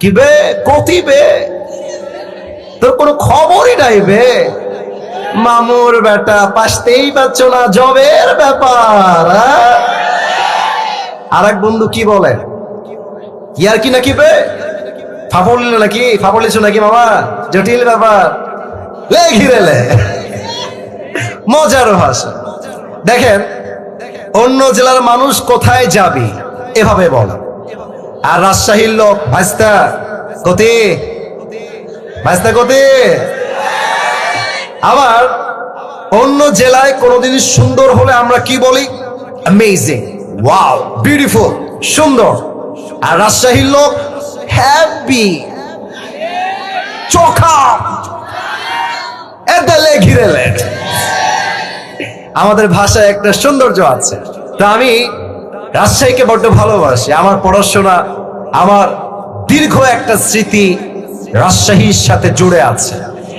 কি বে? কতি বে? তোর কোনো খবরই নাই বে? মামুর বেটা পাশতেই পাচ্ছ না, জবের ব্যাপার আর এক বন্ধু কি বলে? ইয়ার কি নাকি বে? ফাপড় নাকি? ফাপড় লিছো নাকি মামা? জটিল ব্যাপার। লে। ঘিরেলে মজার ভাষা। দেখেন, অন্য জেলার মানুষ কোথায় যাবি? এভাবে বল। আর রাজশাহীর লোক, ভাইস্তা, কতি ভাইস্তা, কতি। আবার অন্য জেলায় কোনো জিনিস সুন্দর হলে আমরা কি বলি? অ্যামেজিং ওয়াও বিউটিফুল সুন্দর. আর রাজশাহীর লোক হ্যাপি চোখা। এদালে ঘিরেলে আমাদের ভাষায় একটা সৌন্দর্য আছে। তা আমি রাজশাহীকে বড্ড ভালোবাসি, আমার পড়াশোনা, আমার দীর্ঘ একটা স্মৃতি রাজশাহীর সাথে জুড়ে আছে।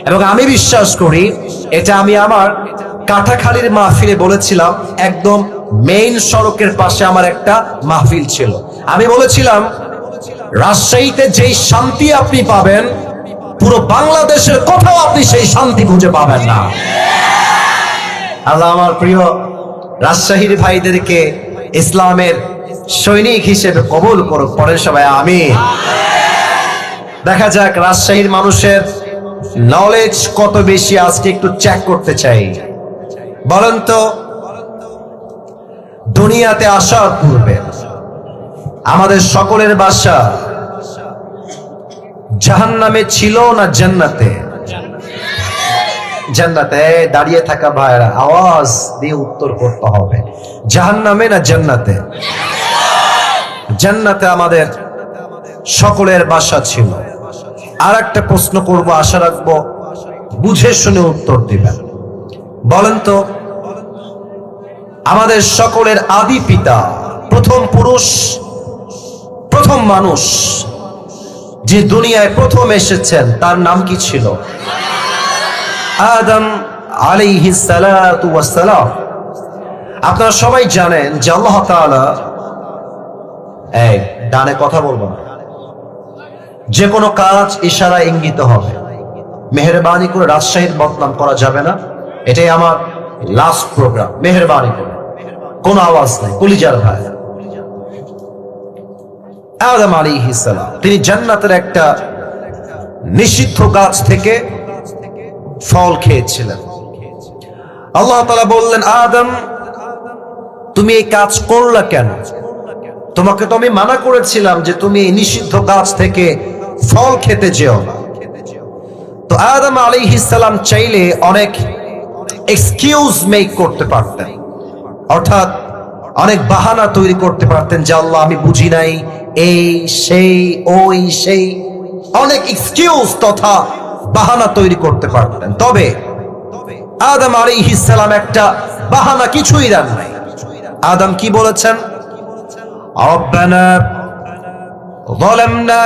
এবং আমি বিশ্বাস করি, এটা আমি আমার কাঁঠাখালীর মাহফিলে বলেছিলাম, একদম মেইন সড়কের পাশে আমার একটা মাহফিল ছিল। আমি বলেছিলাম, রাজশাহীতে যেই শান্তি আপনি পাবেন, পুরো বাংলাদেশের কোথাও আপনি সেই শান্তি খুঁজে পাবেন না। আল্লাহ আমার প্রিয় রাজশাহীর ভাইদেরকে ইসলামের সৈনিক হিসেবে কবুল করুক পরের সবাই আমি দেখা যাক রাজশাহীর মানুষের নলেজ কত বেশি, আজকে একটু চেক করতে চাই। বলেন তো, দুনিয়াতে আসার পূর্বে আমাদের সকলের বাসা জাহান্নামে ছিল না জান্নাতে? জান্নাতে দাঁড়িয়ে থাকা ভাইরা আওয়াজ দিয়ে উত্তর করতে হবে। জাহান্নামে না জান্নাতে? জান্নাতে আমাদের সকলের বাসা ছিল। আর একটা প্রশ্ন করব, আশা রাখব বুঝে শুনে উত্তর দিবেন। বলেন তো, আমাদের সকলের আদি পিতা, প্রথম পুরুষ, প্রথম মানুষ, যে দুনিয়ায় প্রথম এসেছেন, তার নাম কি ছিল? আদম আলাইহি সালাতু ওয়াসসালাম। আপনারা সবাই জানেন যে আল্লাহ তাআলা এই, ডানে কথা বলব না। যে কোনো কাজ ইশারা ইঙ্গিত হবে। মেহরবানি করে রাজশাহীর বদনাম করা যাবে না। এটাই আমার লাস্ট প্রোগ্রাম মেহরবানি করে। কোনো আওয়াজ নাই, কলিজার ভাই আদম আলাইহিস সালাম, তিনি জান্নাতের একটা নিষিদ্ধ গাছ থেকে ফল খেয়েছিলেন। আল্লাহ তালা বললেন, আদম, তুমি এই কাজ করলা কেন? তোমাকে তো আমি মানা করেছিলাম যে তুমি এই নিষিদ্ধ গাছ থেকে ফল খেতে যেও না। তো আদম আলী সালাম চাইলে অনেক এক্সকিউজ মেক করতে পারতেন। অর্থাৎ অনেক বাহানা তৈরি করতে পারতেন যে, আল্লাহ, আমি বুঝি নাই, এই, সেই, ওই, সেই। অনেক এক্সকিউজ তথা বাহানা তৈরি করতে পারতেন তবে আদম আলী সালাম একটা বাহানা কিছুই দেন নাই আদম কি বলেছেন ربنا ظلمنا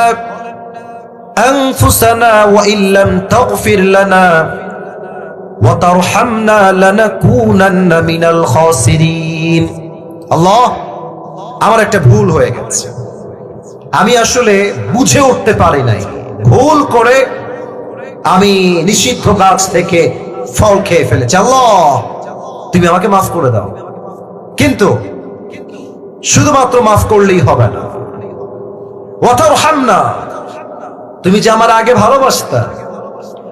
أنفسنا وإن لم تغفر لنا وترحمنا لنكونن من الخاسرين আল্লাহ আমার একটা ভুল হয়ে গেছে আমি আসলে বুঝে উঠতে পারি নাই ভুল করে আমি নিষিদ্ধ গাছ থেকে ফল খেয়ে ফেলেছি। আল্লাহ, তুমি আমাকে মাফ করে দাও। কিন্তু শুধুমাত্র মাফ করলেই হবে না। ওয়াতার হামনা তুমি যে আমার আগে ভালোবাসতা,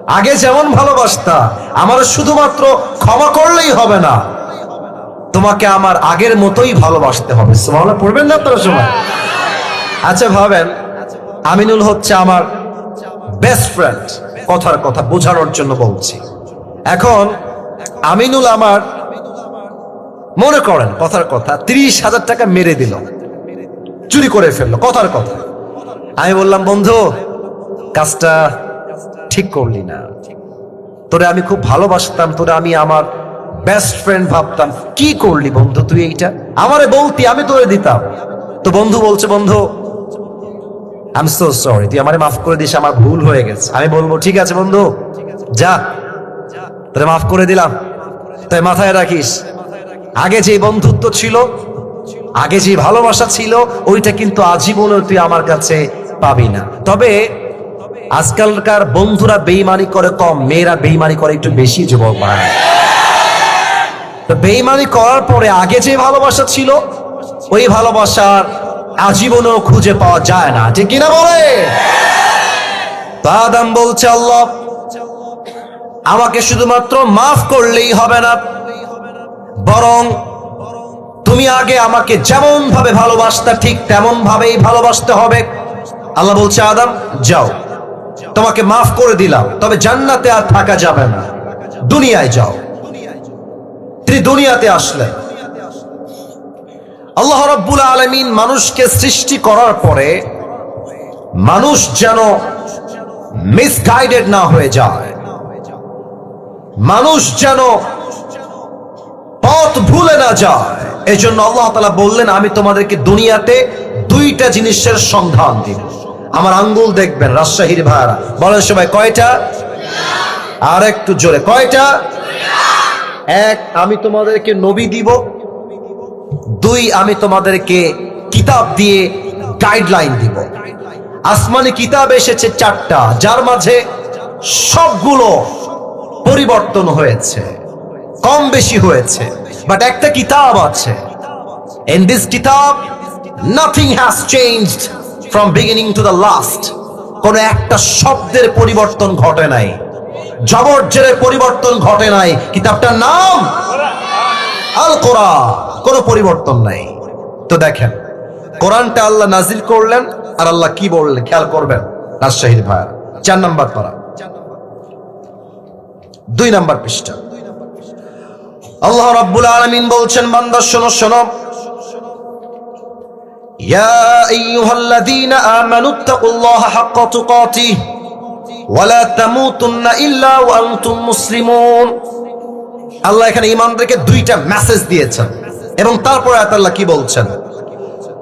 আগে যেমন ভালোবাসতা আমার শুধুমাত্র ক্ষমা করলেই হবে না। তোমাকে আমার আগের মতোই ভালোবাসতে হবে। পড়বেন না আপনারা সময় আচ্ছা ভাবেন, আমিনুল হচ্ছে আমার বেস্ট ফ্রেন্ড কথার কথা বোঝানোর জন্য বলছি। এখন আমিনুল আমার মনে করেন কথার কথা তিরিশ হাজার টাকা মেরে দিল, চুরি করে ফেলল, কথার কথা। আমি বললাম, বন্ধু, কাজটা ঠিক করলি না। তোরে আমি খুব ভালোবাসতাম, তোরে আমি আমার বেস্ট ফ্রেন্ড ভাবতাম। কি করলি বন্ধু তুই এইটা? আমারে বলতি, আমি তোরে দিতাম। তো বন্ধু বলছে, বন্ধু আমি সো সরি তুই আমারে মাফ করে দিস, আমার ভুল হয়ে গেছে। আমি বলব, ঠিক আছে বন্ধু, যা। তোরে মাফ করে দিলাম। তাই মাথায় রাখিস। আগে যে বন্ধুত্ব ছিল, আগে যে ভালোবাসা ছিল, ওইটা কিন্তু আজীবনে তুই আমার কাছে পাবি না। তবে আজকালকার বন্ধুরা বেইমানি করে কম, মেয়েরা বেইমানি করে একটু বেশি, যুবক তো বেইমানি করার পরে আগে যে ভালোবাসা ছিল, ওই ভালোবাসার আজীবনও খুঁজে পাওয়া যায় না। ঠিক কিনা বলে? আদম বলছে, আল্লাহ, আমাকে শুধুমাত্র মাফ করলেই হবে না। বরং তুমি আগে আমাকে যেমন ভাবে ভালোবাসতা, ঠিক তেমন ভাবেই ভালোবাসতে হবে। আল্লাহ বলছে, আদম, যাও। তোমাকে মাফ করে দিলাম, তবে জান্নাতে আর থাকা যাবে না। দুনিয়ায় যাও। তিনি দুনিয়াতে আসলেন আল্লাহ রব্বুল আলমিন মানুষকে সৃষ্টি করার পরে মানুষ যেন মিসগাইডেড না হয়ে যায়। মানুষ যেন পথ ভুলে না যায়। এই জন্য আল্লাহ তালা বললেন, আমি তোমাদেরকে দুনিয়াতে দুইটা জিনিসের সন্ধান দিব। আমার আঙ্গুল দেখবেন, রাজশাহীর ভাড়া বলেন সবাই, কয়টা? আর একটু জোরে, কয়টা? এক, আমি তোমাদেরকে নবী দিব দুই, আমি তোমাদেরকে কিতাব দিয়ে গাইডলাইন দিব। আসমানি কিতাব এসেছে চারটা, যার মাঝে সবগুলো পরিবর্তন হয়েছে, কম বেশি হয়েছে বাট একটা কিতাব আছে। ইন দিস কিতাব nothing has changed from beginning to the last কোন একটা শব্দের পরিবর্তন ঘটে নাই জবরজের পরিবর্তন ঘটে নাই। কিতাবটার নাম আল কোরআন কোনো পরিবর্তন নাই। তো দেখেন, কোরআনটা আল্লাহ নাজিল করলেন আর আল্লাহ কি বললেন? খেয়াল করবেন রাজশাহীর ভাইয়ার চার নাম্বার পারা। দুই নাম্বার পৃষ্ঠা। আল্লাহ রাব্বুল আলামিন বলছেন, বান্দা, শোনো শোনো। ইয়া আইয়ুহাল্লাযীনা আমানু তাকুল্লাহা হাক্কা তুকাতিহ ওয়ালা তামুতুন্না ইল্লা ওয়া আনতুম মুসলিমুন। আল্লাহ এখানে ইমানদেরকে দুইটা মেসেজ দিয়েছেন। এবং তারপরে আল্লাহ কি বলছেন?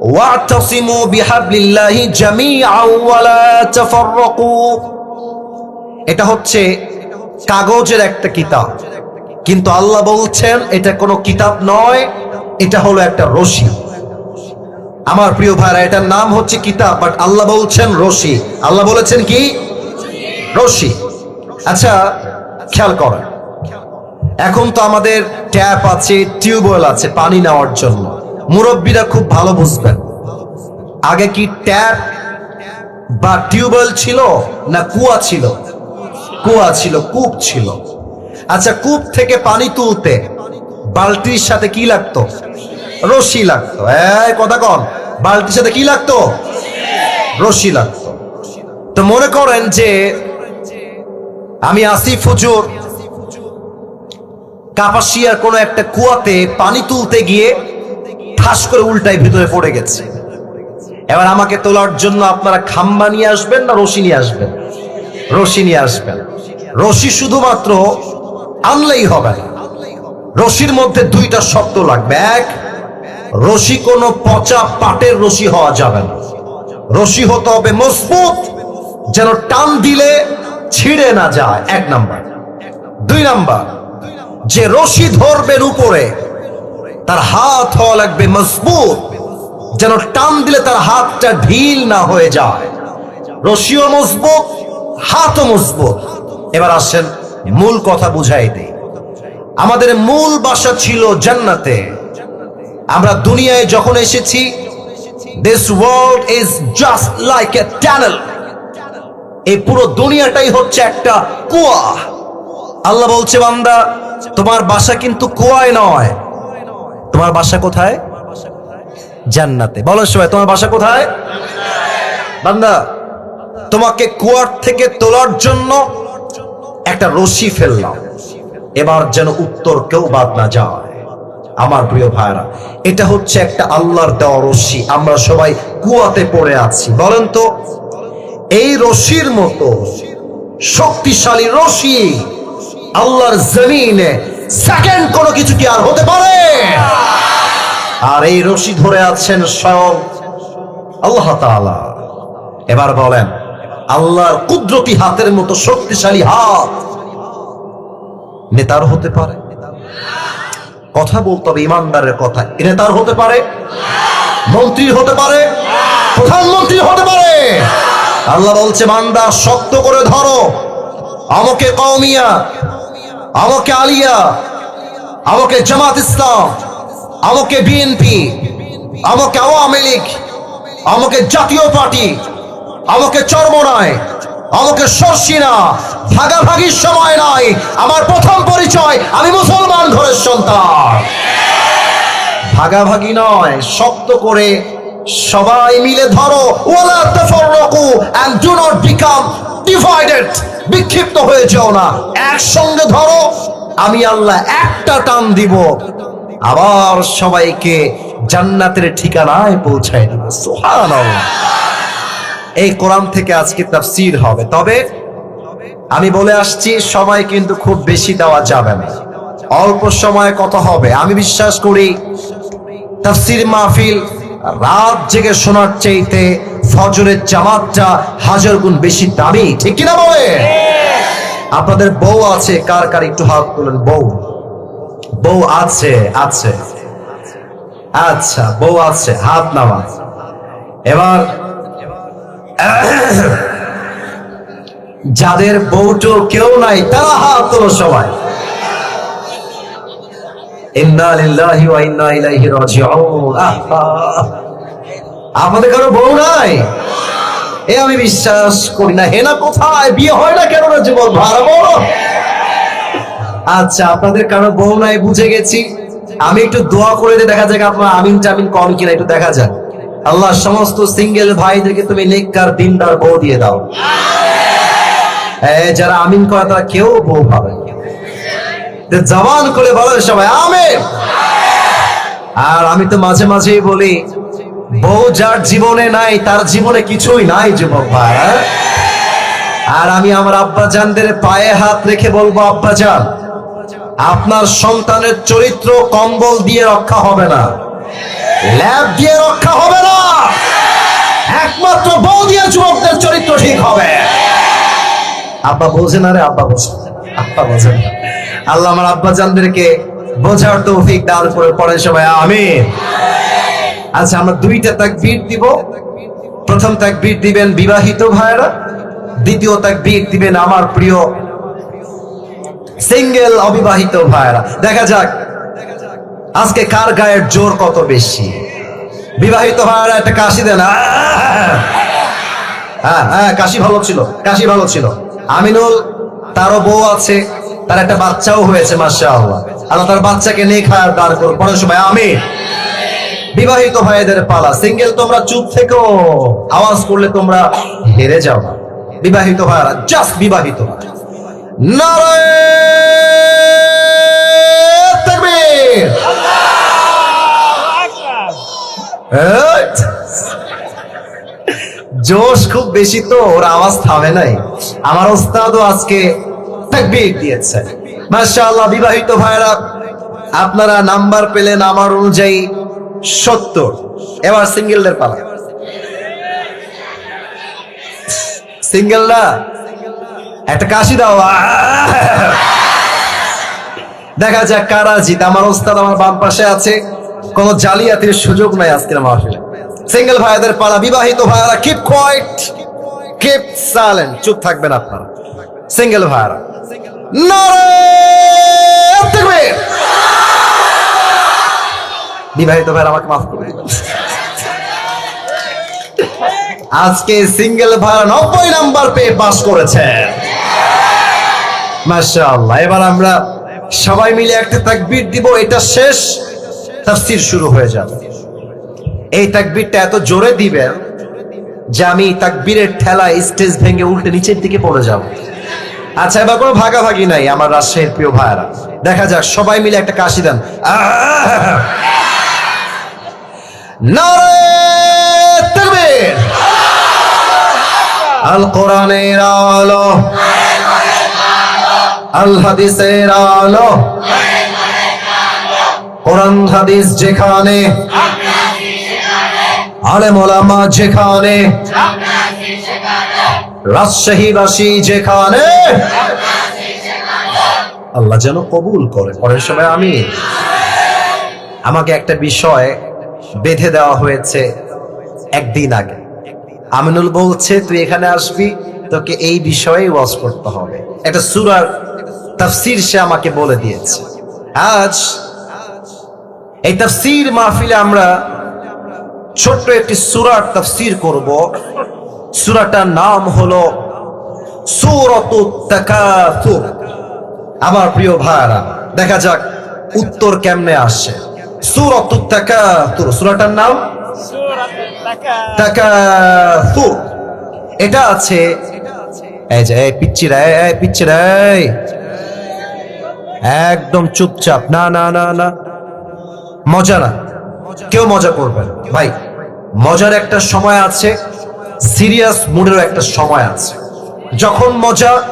ওয়াতাসিমু বিহাবলিল্লাহি জামিআন ওয়ালা তাফাররাকু এটা হচ্ছে কাগজের একটা কিতাব। কিন্তু আল্লাহ বলছেন, এটা কোনো কিতাব নয়, এটা হলো একটা রশি। আমার প্রিয় ভাইরা, এটার নাম হচ্ছে কিতাব, বাট আল্লাহ বলছেন রশি। আল্লাহ বলেছেন কি? রশি। আচ্ছা খেয়াল করেন। এখন তো আমাদের ট্যাপ আছে, টিউবওয়েল আছে, পানি নেওয়ার জন্য। মুরব্বীরা খুব ভালো বুঝবেন। আগে কি ট্যাপ বা টিউবওয়েল ছিল না কুয়া ছিল? কুয়া ছিল, কূপ ছিল। আচ্ছা কূপ থেকে পানি তুলতে বালতির সাথে কি লাগতো? রশি লাগতো। এই কথা কন, বালতির সাথে কি লাগতো? রশি লাগতো। তো মনে করেন যে আমি আসিফ হুজুর কাপাসিয়ার কোনো একটা কুয়াতে পানি তুলতে গিয়ে ঠাস করে উল্টায় ভিতরে পড়ে গেছে। এবার আমাকে তোলার জন্য আপনারা খাম্বা নিয়ে আসবেন না রশি নিয়ে আসবেন? রশি নিয়ে আসবেন। রশি শুধুমাত্র আনলেই হবে রশির মধ্যে দুইটা শব্দ লাগবে। এক, রশি কোনো পচা পাটের রশি হওয়া যাবে না। রশি হতে হবে মজবুত, যেন টান দিলে ছিঁড়ে না যায়। এক নাম্বার। দুই নাম্বার যে রশি ধরবেন উপরে তার হাত হওয়া লাগবে মজবুত, যেন টান দিলে তার হাতটা ঢিল না হয়ে যায়। রশিও মজবুত, হাতও মজবুত। এবার আসেন মূল কথা বুঝাই দেই। আমাদের মূল বাসা ছিল জান্নাতে। আমরা দুনিয়ায় যখন এসেছি this world is just like a tunnel এই পুরো দুনিয়াটাই হচ্ছে একটা কুয়া। আল্লাহ বলছে, বান্দা তোমার বাসা কিন্তু কুয়ায় নয়। তোমার বাসা কোথায়? জান্নাতে। বলো সবাই, তোমার বাসা কোথায়? বান্দা, তোমাকে কুয়ার থেকে তোলার জন্য একটা রশি ফেললাম। এবার যেন উত্তর কেউ বাদ না যায়। আমার প্রিয় ভাইরা এটা হচ্ছে একটা আল্লাহর দেওয়া রশি। আমরা সবাই কুয়াতে পড়ে আছি। বলেন তো, এই রশির মতো শক্তিশালী রশি আল্লাহর জমিনে সেকেন্ড কোনো কিছু কি আর হতে পারে? আর এই রশি ধরে আছেন স্বয়ং আল্লাহ তাআলা। এবার বলেন, আল্লাহর কুদরতি হাতের মতো শক্তিশালী হাত নেতার হতে পারে? কথা বলতে হবে ইমানদারের কথা। নেতার হতে পারে? মন্ত্রী হতে পারে? প্রধানমন্ত্রী হতে পারে? আল্লাহ বলছে, বান্দা, শক্ত করে ধরো। আমাকে কওমিয়া আমাকে আলিয়া, আমাকে জামাত ইসলাম, আমাকে বিএনপি, আমাকে আওয়ামী লীগ, আমাকে জাতীয় পার্টি, আমাকে চর্মনায়, আমাকে সর্ষিনা ভাগাভাগির সময় নাই। আমার প্রথম পরিচয়, আমি মুসলমান ঘরের সন্তান। ভাগাভাগি নয়, শক্ত করে সবাই মিলে ধরো নট বিকাম ডিভাইডেড বিক্ষিপ্ত হয়ে যাও না। একসঙ্গে ধরো, আমি আল্লাহ একটা টান দিব। আবার সবাইকে জান্নাতের ঠিকানায় পৌঁছায় দিব। সুবহানাল্লাহ। এই কোরআন থেকে আজকে তাফসীর হবে। তবে আমি বলে আসছি, সময় কিন্তু খুব বেশি দেওয়া যাবে না। অল্প সময় কত হবে? আমি বিশ্বাস করি, তাফসির মাহফিল রাত জেগে শোনার চাইতে ফজরের জামাতটা হাজার গুণ বেশি দামি, ঠিক কিনা বলে? আপনাদের বউ আছে, কার কার একটু হাত তুলেন, বউ। বউ আছে আছে। আচ্ছা বউ আছে, হাত নামা। এবার, যাদের বউটো কেউ নাই, তারা হাত তোলো সবাই। আপনাদের কারও বউ নাই? এ আমি বিশ্বাস করি না। হেনা কোথায়? বিয়ে হয় না কেন না যুবক ভাড়া বলো আচ্ছা আপনাদের কারও বউ নাই বুঝে গেছি। আমি একটু দোয়া করে দিয়ে দেখা যাক আপনার আমিন টামিন কম কিনা একটু দেখা যাক। আল্লাহ সমস্ত সিঙ্গেল ভাইদেরকে তুমি নেককার দিনদার বউ দিয়ে দাও। এ, যারা আমিন করে তারা কেউ বউ পাবে না। জবান করে বলেন সবাই, আমেন। আর আমি তো মাঝে মাঝেই বলি, বউ যার জীবনে নাই, তার জীবনে কিছুই নাই, যুবক ভাই হ্যাঁ? আর আমি আমার আব্বা জানদের পায়ে হাত রেখে বলব আব্বা জান আপনার সন্তানের চরিত্র কম্বল দিয়ে রক্ষা হবে না, ল্যাব দিয়ে রক্ষা হবে না, একমাত্র বউ দিয়ে যুবকদের চরিত্র ঠিক হবে। আব্বা বোঝে না রে, আব্বা বোঝে আব্বা বোঝে না। আল্লাহ আমার আব্বা জানদেরকে বোঝার তৌফিক দান করে পড়ে সবাই আমিন। আচ্ছা আমরা দুইটা তাকবীর দিব। প্রথম তাক তাকবীর দিবেন বিবাহিত ভাইরা দ্বিতীয় তাক তাকবীর দিবেন আমার প্রিয় সিঙ্গেল অবিবাহিত ভাইরা দেখা যাক, আজকে কার গায়ের জোর কত বেশি? বিবাহিত ভাইরা একটা কাশি দেন। হ্যাঁ হ্যাঁ কাশি ভালো ছিল, কাশি ভালো ছিল। আমিনুল, তারও বউ আছে। তার একটা বাচ্চাও হয়েছে মাসা আল্লাহ আল্লাহ তার বাচ্চাকে নিয়ে খায়ার দাঁড় করো পরের সময় আমি বিবাহিত ভাইদের পালা। সিঙ্গেল তোমরা চুপ থেকো। আওয়াজ করলে তোমরা হেরে যাও। বিবাহিত ভাইরা জাস্ট বিবাহিত! জোশ খুব বেশি তো, ওর আওয়াজ থামে নাই। আমার ওস্তাদও আজকে দিয়েছে। বিবাহিত ভাইরা আপনারা নাম্বার পেলেন আমার অনুযায়ী সত্তর। এবার সিঙ্গেলদের পালা। সিঙ্গেলরা একটা কাশি দাও। দেখা যাক কারা জিত। আমার ওস্তাদ আমার বাম পাশে আছে। কোনো জালিয়াতির সুযোগ নাই আজকের মাহফিলে। সিঙ্গেল ভাইদের পালা। বিবাহিত ভাইরা কিপ কোয়াইট কিপ সাইলেন্ট চুপ থাকবেন আপনারা। সিঙ্গেল ভাইরা। বিবাহিত ভাইরা, আমাকে মাফ করে আজকে সিঙ্গেল ভাইরা নব্বই নাম্বার পেয়ে পাস করেছে। মাশাআল্লাহ, এবার আমরা সবাই মিলে একটা তাকবীর দিব, এটা শেষ। তাফসীর শুরু হয়ে যাবে। এই তাকবীরটা এত জোরে দিবেন যে আমি তাকবীরের ঠেলায় স্টেজ ভেঙে উল্টে নিচের দিকে পড়ে যাব। আচ্ছা এবার কোনো ভাগাভাগি নাই আমার রাজশাহীর প্রিয় ভাইরা দেখা যাক, সবাই মিলে একটা কাশি দেন। আল কোরআনের আলো। আল হাদিসের আলো। কোরআন হাদিস যেখানে। আলেম যেখানে। রাজশাহীবাসী যেখানে, আল্লাহ যেন কবুল করে। পরের সময় আমি আমাকে একটা বিষয় বেঁধে দেওয়া হয়েছে একদিন আগে। আমিনুল বলছে, তুই এখানে আসবি, তোকে এই বিষয়ে ওয়াজ করতে হবে। একটা সুরার তাফসির সে আমাকে বলে দিয়েছে। আজ এই তাফসির মাহফিলে আমরা ছোট্ট একটি সুরার তাফসির করব। সুরাটার নাম হলো আমার প্রিয় ভাইরা দেখা যাক উত্তর কেমনে আসে সূরাতুত তাকাসুর সূরাটার নাম? এটা আছে। একদম চুপচাপ। না না না না। মজা না। কেউ মজা করবেন ভাই মজার একটা সময় আছে। সিরিয়াস মুডেরও একটা সময় আছে। যখন মজা,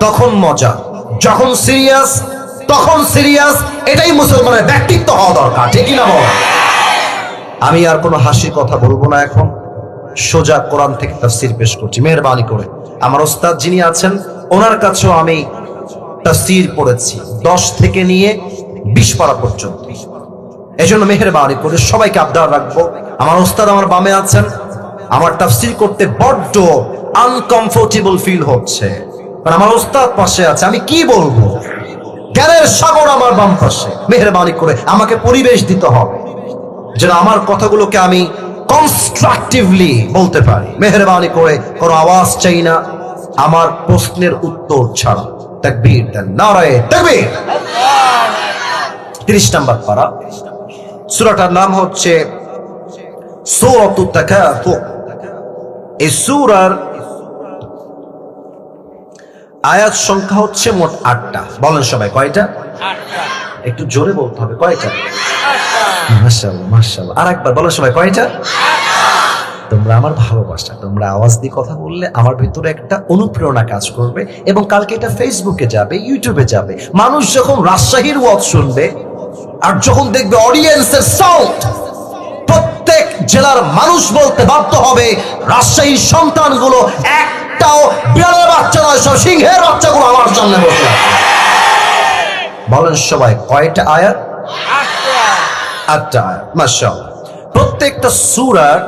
তখন মজা। যখন সিরিয়াস, তখন সিরিয়াস, এটাই মুসলমানের ব্যক্তিত্ব হওয়া দরকার, ঠিক না বল? আমি আর কোনো হাসির কথা বলব না এখন। সোজা কোরআন থেকে তাফসির পেশ করছি, মেহরবানি করে। আমার ওস্তাদ যিনি আছেন, ওনার কাছেও আমি তাফসির পড়েছি, দশ থেকে নিয়ে বিশ পারা পর্যন্ত। এই জন্য মেহরবানি করে সবাইকে আবদার রাখব। আমার ওস্তাদ আমার বামে আছেন আমার তাফসির করতে বড্ড আনকমফোর্টেবল ফিল হচ্ছে। কারণ আমার ওস্তাদ পাশে আছে, আমি কি বলব? জ্ঞানের সাগর আমার বাম পাশে। মেহরবানি করে আমাকে পরিবেশ দিতে হবে। যেন আমার কথাগুলোকে আমি কনস্ট্রাকটিভলি বলতে পারি। মেহরবানি করে কোনো আওয়াজ চাই না, আমার প্রশ্নের উত্তর ছাড়া। তাকবীর দেন, নারায়ে তাকবীর। তিরিশ নাম্বার পারা। সূরাটার নাম হচ্ছে সূরাতুত তাকাসুর এই সূরার আয়াত সংখ্যা হচ্ছে মোট আটটা। বলেন সবাই কয়টা? একটু জোরে বলতে হবে কয়টা? মাশাআল্লাহ আর একবার বলেন সবাই কয়টা? তোমরা আমার ভালোবাসা তোমরা আওয়াজ দিয়ে কথা বললে আমার ভিতরে একটা অনুপ্রেরণা কাজ করবে এবং কালকে এটা ফেসবুকে যাবে ইউটিউবে যাবে। মানুষ যখন রাজশাহীর ওয়াজ শুনবে আর যখন দেখবে অডিয়েন্সের সাউন্ড প্রত্যেক জেলার মানুষ বলতে বাধ্য হবে, রাজশাহীর সন্তানগুলো একটাও বিড়ালের বাচ্চা নয়, সব সিংহের বাচ্চাগুলো আমার সামনে বসে বলেন সবাই, কয়টা আয়াত? আটটা আয়াত, মাশাআল্লাহ। প্রত্যেকটা সূরার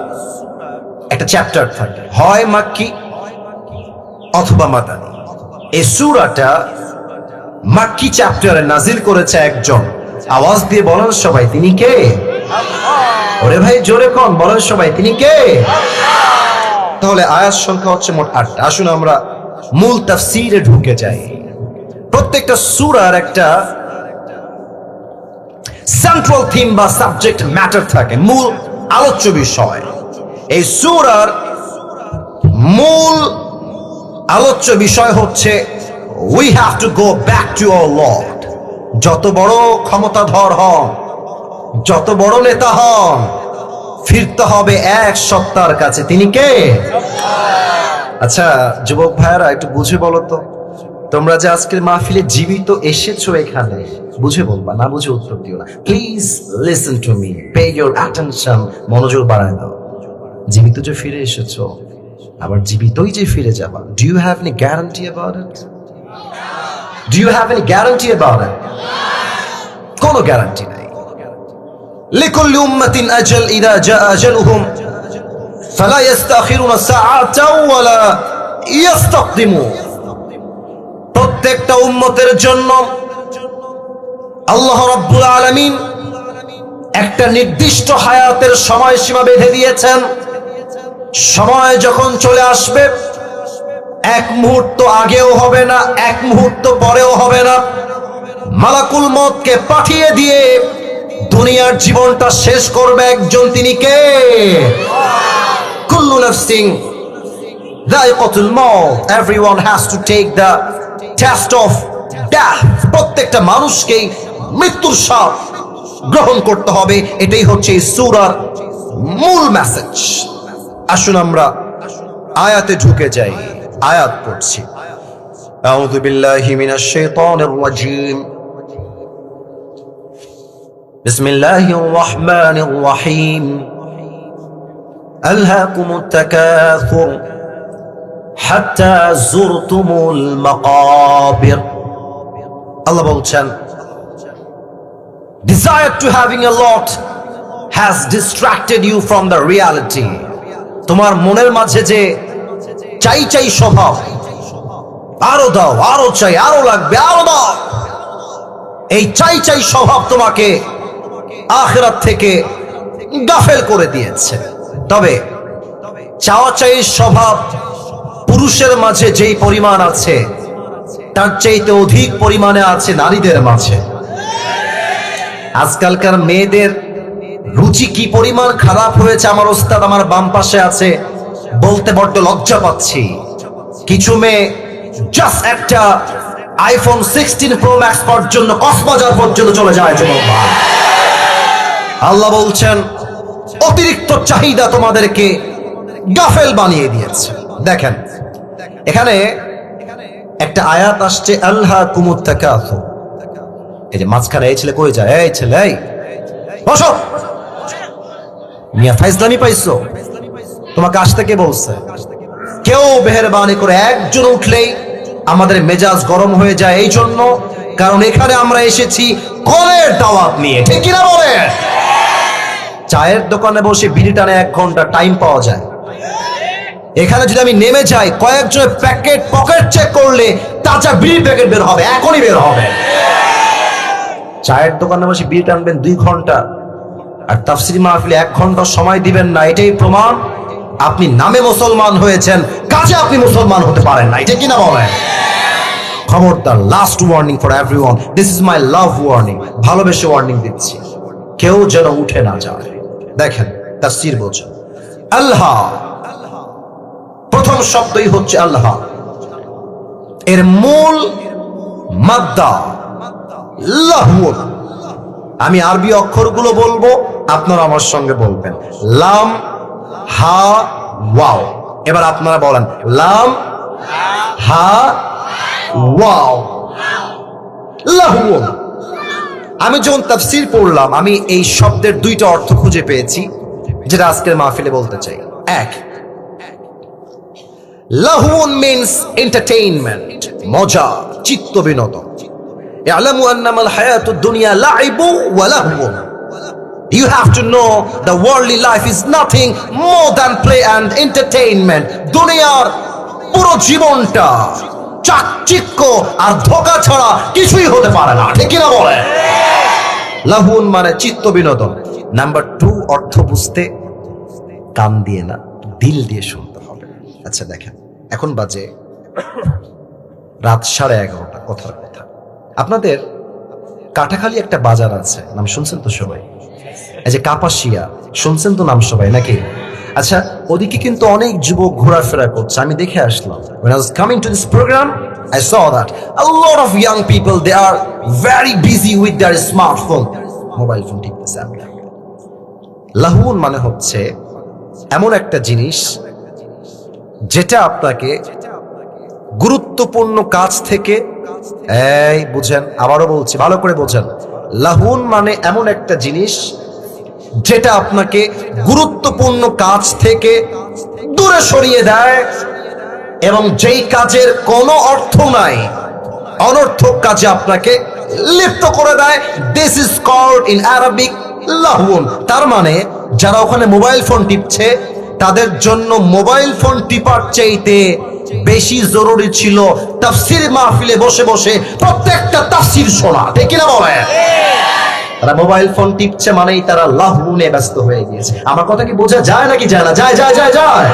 একটা চ্যাপ্টার থাকে, হয় মাক্কি অথবা মাদানি। এই সূরাটা মাক্কি চ্যাপ্টারে নাজিল করেছে একজন। আওয়াজ দিয়ে বলেন সবাই, তিনি কে? ওরে ভাই, জোরে কন বলেন সবাই, তিনি কে? তাহলে আয়াত সংখ্যা হচ্ছে মোট আটটা। আসুন আমরা মূল তাফসিরে ঢুকে যাই। প্রত্যেকটা সূরার একটা সেন্ট্রাল থিম বা সাবজেক্ট ম্যাটার থাকে, মূল আলোচ্য বিষয়। এই সূরার মূল আলোচ্য বিষয় হচ্ছে we have to go back to our Lord যত বড় ক্ষমতাধর হন যত বড় নেতা হন, ফিরতে হবে এক সত্তার কাছে। তিনি কে? আচ্ছা যুবক ভাইয়ারা, একটু বুঝে বলো তো। তোমরা যে আজকের মাহফিলে জীবিত এসেছ এখানে, বুঝে বলবা, না বুঝে উত্তর দিও না। Please listen to me pay your attention মনোযোগ বাড়ায় দাও জীবিত যে ফিরে এসেছ, আবার জীবিতই যে ফিরে যাবা। Do you have any guarantee about it do you have any guarantee about it কোনো গ্যারান্টি নাই। لكل أمة أجل إذا جاء أجلهم فلا يستأخرون ساعة ولا يستقدمون প্রত্যেকটা উম্মতের জন্য আল্লাহ রাব্বুল আলামিন একটা নির্দিষ্ট হায়াতের সময়সীমা বেঁধে দিয়েছেন সময় যখন চলে আসবে এক মুহূর্ত আগেও হবে না এক মুহূর্ত পরেও হবে না মালাকুল মতকে পাঠিয়ে দিয়ে দুনিয়ার জীবনটা শেষ করবে একজন তিনি কে কুল্লু নাফসিং দায়িকাতুল মউত everyone has to take the test of death প্রত্যেকটা মানুষকেই মৃত্যুর স্বাদ গ্রহণ করতে হবে এটাই হচ্ছে এই সূরার মূল মেসেজ আসুন আমরা আয়াতে ঢুকে যাই আয়াত পড়ছি أعوذ بالله من الشيطان الرجيم بسم الله الرحمن الرحيم ألهاكم التكاثر حتى زرتم المقابر الله বলছেন Desire to having a lot has distracted you from the reality তোমার মনের মাঝে যে চাই চাই স্বভাব আরো দাও আরো চাই আরো লাগবে আরো দাও এই চাই চাই স্বভাব তোমাকে আখেরাত থেকে গাফেল করে দিয়েছে। তবে চাওয়া স্বভাব পুরুষের মাঝে যেই পরিমাণ আছে, তার চাইতে অধিক পরিমাণে আছে নারীদের মাঝে। আজকালকার মেয়েদের রুচি কি পরিমাণ খারাপ হয়েছে আমার ওস্তাদ, আমার বাম পাশে আছে, বলতে বড্ড লজ্জা পাচ্ছি। কিছু মেয়ে জাস্ট একটা আইফোন সিক্সটিন প্রো ম্যাক্স পর্যন্ত কক্সবাজার পর্যন্ত চলে যায়। আল্লাহ বলছেন, অতিরিক্ত চাহিদা তোমাদেরকে গাফেল বানিয়ে দিয়েছে। দেখেন, এখানে একটা আয়াত আসছে আল্লাহ কুমুত্তাকাত এই যে মাঝখানে, এই ছেলে কই যায়? এই ছেলে, এই। বসো। মিয়া, ফাইজলামি পাইছো? তোমাকে আসতে কে বলছে? কেউ মেহরবানি করে একজন উঠলেই আমাদের মেজাজ গরম হয়ে যায়। এই জন্য কারণ এখানে আমরা এসেছি কলের দাওয়াত নিয়ে। ঠিক কিনা বলে চায়ের দোকানে বসে বিড়ি টানে এক ঘণ্টা টাইম পাওয়া যায়। এখানে যদি আমি নেমে যাই, কয়েকজনের প্যাকেট পকেট চেক করলে তাজা বিড়ি প্যাকেট বের হবে, এখনই বের হবে। চায়ের দোকানে বসে বিড়ি টানবেন দুই ঘণ্টা, আর তাফসিরি মাহফিলে এক ঘণ্টা সময় দিবেন না, এটাই প্রমাণ। আপনি নামে মুসলমান হয়েছেন, কাজে আপনি মুসলমান হতে পারেন না, এটা কিনা বলেন? খবরদার last warning for everyone this is my love warning ভালোবেসে ওয়ার্নিং দিচ্ছি, কেউ যেন উঠে না যায়। দেখেন, তাফসির বোঝেন আল্লাহ, প্রথম শব্দই হচ্ছে আল্লাহ। এর মূল মাদ্দা লাহুন আমি আরবি অক্ষরগুলো বলব, আপনারা আমার সঙ্গে বলবেন। লাম, হা, ওয়াও। এবার আপনারা বলেন, লাম, হা, ওয়াও। লাহুন আমি যখন তাফসির পড়লাম, আমি এই শব্দের দুইটা অর্থ খুঁজে পেয়েছি, যেটা আজকের মাহফিলে বলতে চাই। এক লাহুন মিন্স এন্টারটেইনমেন্ট, মজা, চিত্ত বিনোদন। আলামু আন্নামাল হায়াতুদ দুনিয়া লাইবু ওয়া লাহুন You have to know the worldly life is nothing more than play and entertainment. দুনিয়ার পুরো জীবনটা চাকচিক্য আর ধোকা ছাড়া কিছুই হতে পারে না। ঠিক কিনা বলে লাহুন মানে চিত্ত বিনোদন। নাম্বার টু অর্থ বুঝতে, কান দিয়ে না, দিল দিয়ে শুনতে হবে। আচ্ছা দেখেন, এখন বাজে রাত সাড়ে এগারোটা, কথার কথা। আপনাদের কাটাখালি একটা বাজার আছে, নাম শুনছেন তো সবাই? এই যে কাপাসিয়া, শুনছেন তো নাম সবাই নাকি? আচ্ছা ওদিকে কিন্তু অনেক যুবক ঘোরাফেরা করছে। আমি দেখে আসলাম। When I was coming to this program, I saw that a lot of young people, they are very busy with their smartphone. Mobile phone টিপতেছে আমি লাহুন মানে হচ্ছে এমন একটা জিনিস যেটা আপনাকে গুরুত্বপূর্ণ কাজ থেকে, এই বুঝেন, আবারও বলছি, ভালো করে বোঝেন। লাহুন মানে এমন একটা জিনিস যেটা আপনাকে গুরুত্বপূর্ণ কাজ থেকে দূরে সরিয়ে দেয় এবং যেই কাজের কোনো অর্থ নাই, অনর্থক কাজে আপনাকে লিপ্ত করে দেয়। This is called in Arabic লাহুন তার মানে যারা ওখানে মোবাইল ফোন টিপছে, তাদের জন্য মোবাইল ফোন টিপার চাইতে বেশি জরুরি ছিল তাফসির মাহফিলে বসে বসে প্রত্যেকটা তাফসির শোনা। ঠিক কিনা বলে তারা মোবাইল ফোন টিপছে মানেই তারা লাহুনে ব্যস্ত হয়ে গিয়েছে। আমার কথা কি বোঝা যায় নাকি যায় না? যায় যায় যায় যায়।